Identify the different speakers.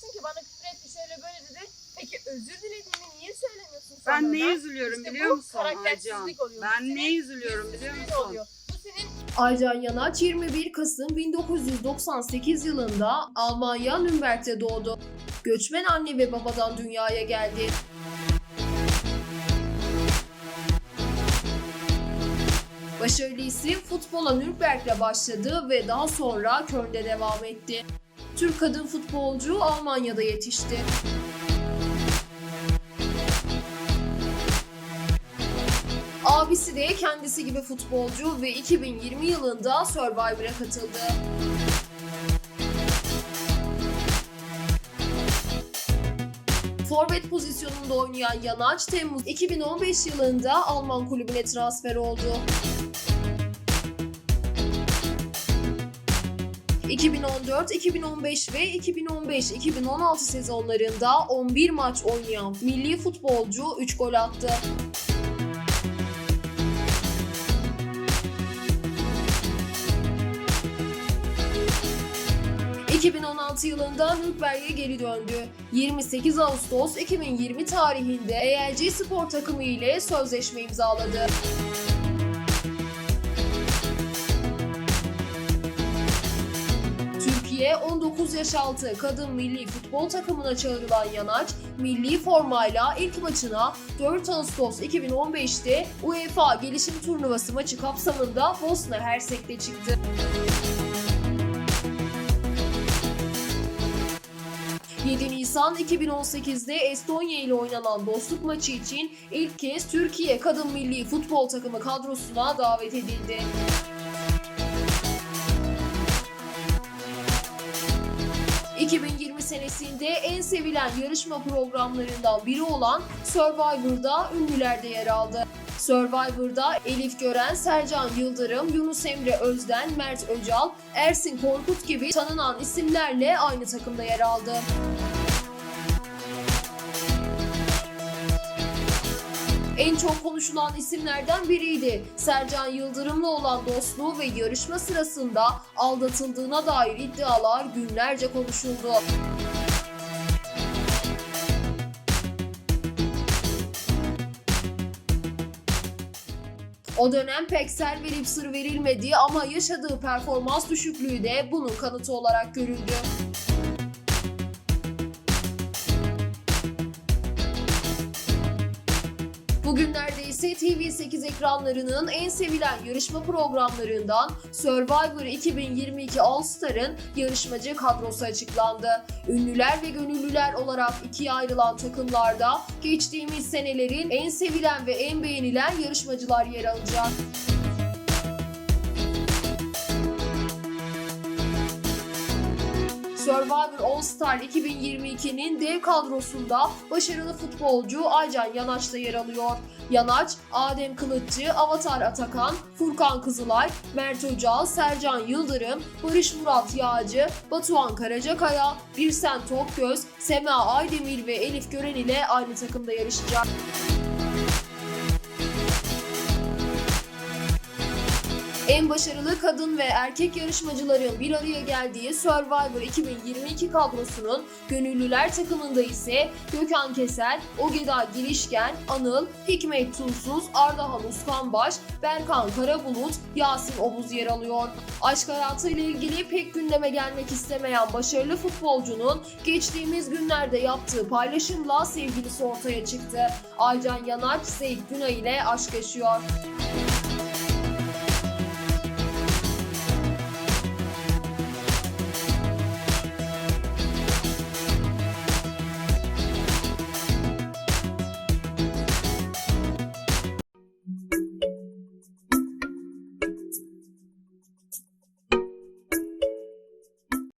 Speaker 1: ki bana küfür etti şöyle böyle dedi. Peki özür dilediğini niye söylemiyorsun
Speaker 2: Ben
Speaker 1: sonra
Speaker 2: neye
Speaker 1: da?
Speaker 2: üzülüyorum
Speaker 1: İşte
Speaker 2: biliyor
Speaker 1: bu
Speaker 2: musun Aycan?
Speaker 1: karaktersizlik oluyor. Bu
Speaker 2: Ben
Speaker 1: senin
Speaker 2: neye üzülüyorum biliyor
Speaker 1: yüzsüzlüğün
Speaker 2: musun?
Speaker 1: oluyor. Bu senin
Speaker 3: Aycan Yanaç 21 Kasım 1998 yılında Almanya Nürnberg'de doğdu. Göçmen anne ve babadan dünyaya geldi. Başarılı isim futbola Nürnberg'le başladı ve daha sonra Köln'de devam etti. Türk kadın futbolcu Almanya'da yetişti. Abisi de kendisi gibi futbolcu ve 2020 yılında Survivor'a katıldı. Forvet pozisyonunda oynayan Yanaç Temmuz 2015 yılında Alman kulübüne transfer oldu. 2014, 2015 ve 2015-2016 sezonlarında 11 maç oynayan milli futbolcu 3 gol attı. ...2016 yılında Nürnberg'e geri döndü. 28 Ağustos 2020 tarihinde ELC spor takımı ile sözleşme imzaladı. Türkiye 19 yaş altı kadın milli futbol takımına çağrılan Yanaç, milli formayla ilk maçına 4 Ağustos 2015'te UEFA Gelişim Turnuvası maçı kapsamında Bosna Hersek'te çıktı. ...7 Nisan 2018'de Estonya ile oynanan dostluk maçı için ilk kez Türkiye kadın milli futbol takımı kadrosuna davet edildi. ...2020 senesinde en sevilen yarışma programlarından biri olan Survivor'da ünlüler de yer aldı. Survivor'da Elif Gören, Sercan Yıldırım, Yunus Emre Özden, Mert Öcal, Ersin Korkut gibi tanınan isimlerle aynı takımda yer aldı. En çok konuşulan isimlerden biriydi. Sercan Yıldırım'la olan dostluğu ve yarışma sırasında aldatıldığına dair iddialar günlerce konuşuldu. O dönem pek ser verip sır verilmedi ama yaşadığı performans düşüklüğü de bunun kanıtı olarak görüldü. Bugünlerde ise TV8 ekranlarının en sevilen yarışma programlarından Survivor 2022 All Star'ın yarışmacı kadrosu açıklandı. Ünlüler ve gönüllüler olarak ikiye ayrılan takımlarda geçtiğimiz senelerin en sevilen ve en beğenilen yarışmacılar yer alacak. Survivor All Star 2022'nin dev kadrosunda başarılı futbolcu Aycan Yanaç da yer alıyor. Yanaç, Adem Kılıççı, Avatar Atakan, Furkan Kızılay, Mert Öcal, Sercan Yıldırım, Barış Murat Yağcı, Batuhan Karacakaya, Birsen Tokgöz, Sema Aydemir ve Elif Gören ile aynı takımda yarışacak. En başarılı kadın ve erkek yarışmacıların bir araya geldiği Survivor 2022 kadrosunun gönüllüler takımında ise Gökhan Kesel, Ogeda Girişken, Anıl, Hikmet Tunsuz, Ardahan Uskanbaş, Berkan Karabulut, Yasin Obuz yer alıyor. Aşk hayatıyla ilgili pek gündeme gelmek istemeyen başarılı futbolcunun geçtiğimiz günlerde yaptığı paylaşımla sevgilisi ortaya çıktı. Aycan Yanaç, Seyit Günay ile aşk yaşıyor.